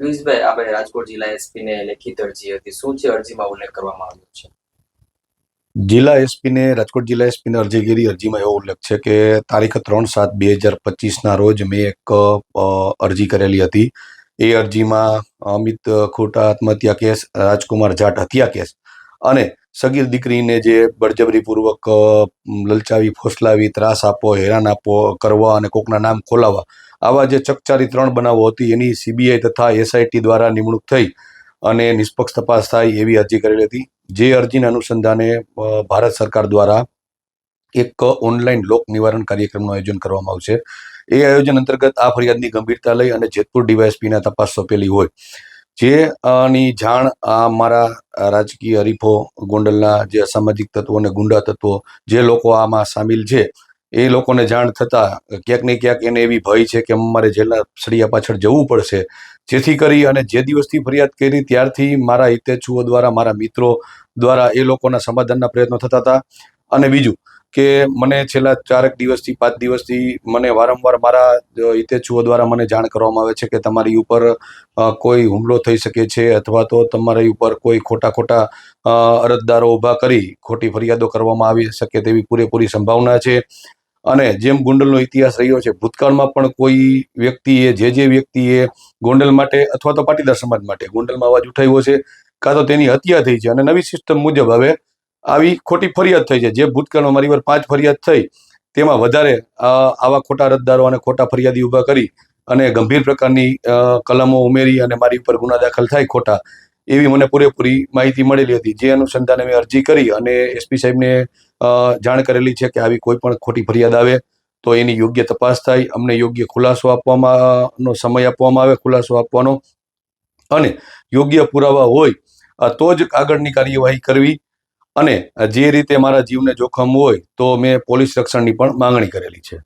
પિયુષભાઈ, આપણે રાજકોટ જિલ્લા એસપીને લેખિત અરજી હતી. શું છે અરજીમાં ઉલ્લેખ કરવામાં આવ્યો છે? જિલ્લા એસપીને, રાજકોટ જિલ્લા એસપીને અરજી કરી. અરજીમાં એવો ઉલ્લેખ છે કે તારીખ ત્રણ સાત બે હજાર પચીસના રોજ મેં એક અરજી કરેલી હતી. એ અરજીમાં અમિત ખોટા આત્મહત્યા કેસ, રાજકુમાર જાટ હત્યા કેસ અને સગીર દીકરીને જે બળજબરીપૂર્વક લલચાવી, ફોસલાવી, ત્રાસ આપો હેરાન આપવો, કરવા અને કોકના નામ ખોલાવવા આવા જે ચકચારી ત્રણ બનાવો હતી, એની સીબીઆઈ તથા એસઆઈટી દ્વારા નિમણૂક થઈ અને નિષ્પક્ષ તપાસ થાય એવી અરજી કરેલી હતી. જે અરજીના અનુસંધાને ભારત સરકાર દ્વારા એક ઓનલાઈન લોક નિવારણ કાર્યક્રમનું આયોજન કરવામાં આવશે. એ આયોજન અંતર્ગત આ ફરિયાદની ગંભીરતા લઈ અને જેતપુર ડીવાયએસપીના તપાસ સોંપેલી હોય. જે ની જાણ આ મારા રાજકીય હરીફો ગોંડલના જે અસામાજિક તત્વો અને ગુંડા તત્વો, જે લોકો આમાં સામેલ છે એ લોકોને જાણ થતાં ક્યાંક ને ક્યાંક એને એવી ભય છે કે મારે જેલના સળિયા પાછળ જવું પડશે. જેથી કરી અને જે દિવસથી ફરિયાદ કરી ત્યારથી મારા હિતેચ્છુઓ દ્વારા, મારા મિત્રો દ્વારા એ લોકોના સમાધાનના પ્રયત્નો થતા હતા. અને બીજું કે મને છેલ્લા ચારક દિવસથી, પાંચ દિવસથી મને વારંવાર મારા હિતેચ્છુઓ દ્વારા મને જાણ કરવામાં આવે છે કે તમારી ઉપર કોઈ હુમલો થઈ શકે છે અથવા તો તમારી ઉપર કોઈ ખોટા ખોટા અરજદારો ઊભા કરી ખોટી ફરિયાદો કરવામાં આવી શકે તેવી પૂરેપૂરી સંભાવના છે. અને જેમ ગોંડલનો ઇતિહાસ રહ્યો છે, ભૂતકાળમાં પણ કોઈ વ્યક્તિએ, જે જે વ્યક્તિએ ગોંડલ માટે અથવા તો પાટીદાર સમાજ માટે ગોંડલમાં અવાજ ઉઠાવ્યો છે, કાં તો તેની હત્યા થઈ છે અને નવી સિસ્ટમ મુજબ હવે આવી ખોટી ફરિયાદ થઈ છે. જે ભૂતકાળમાં મારી પર પાંચ ફરિયાદ થઈ, તેમાં વધારે આવા ખોટા અરજદારો અને ખોટા ફરિયાદી ઊભા કરી અને ગંભીર પ્રકારની કલમો ઉમેરી અને મારી ઉપર ગુના દાખલ થાય ખોટા, એવી મને પૂરેપૂરી માહિતી મળેલી હતી. જે અનુસંધાને મેં અરજી કરી અને એસપી સાહેબને જાણ કરેલી છે કે આવી કોઈ પણ ખોટી ફરિયાદ આવે, તો એની યોગ્ય તપાસ થાય, અમને યોગ્ય ખુલાસો આપવામાં, નો સમય આપવામાં આવે, ખુલાસો આપવાનો અને યોગ્ય પુરાવા હોય તો જ આગળની કાર્યવાહી કરવી અને જે રીતે મારા જીવને જોખમ હોય તો મેં પોલીસ રક્ષણની પણ માંગણી કરેલી છે.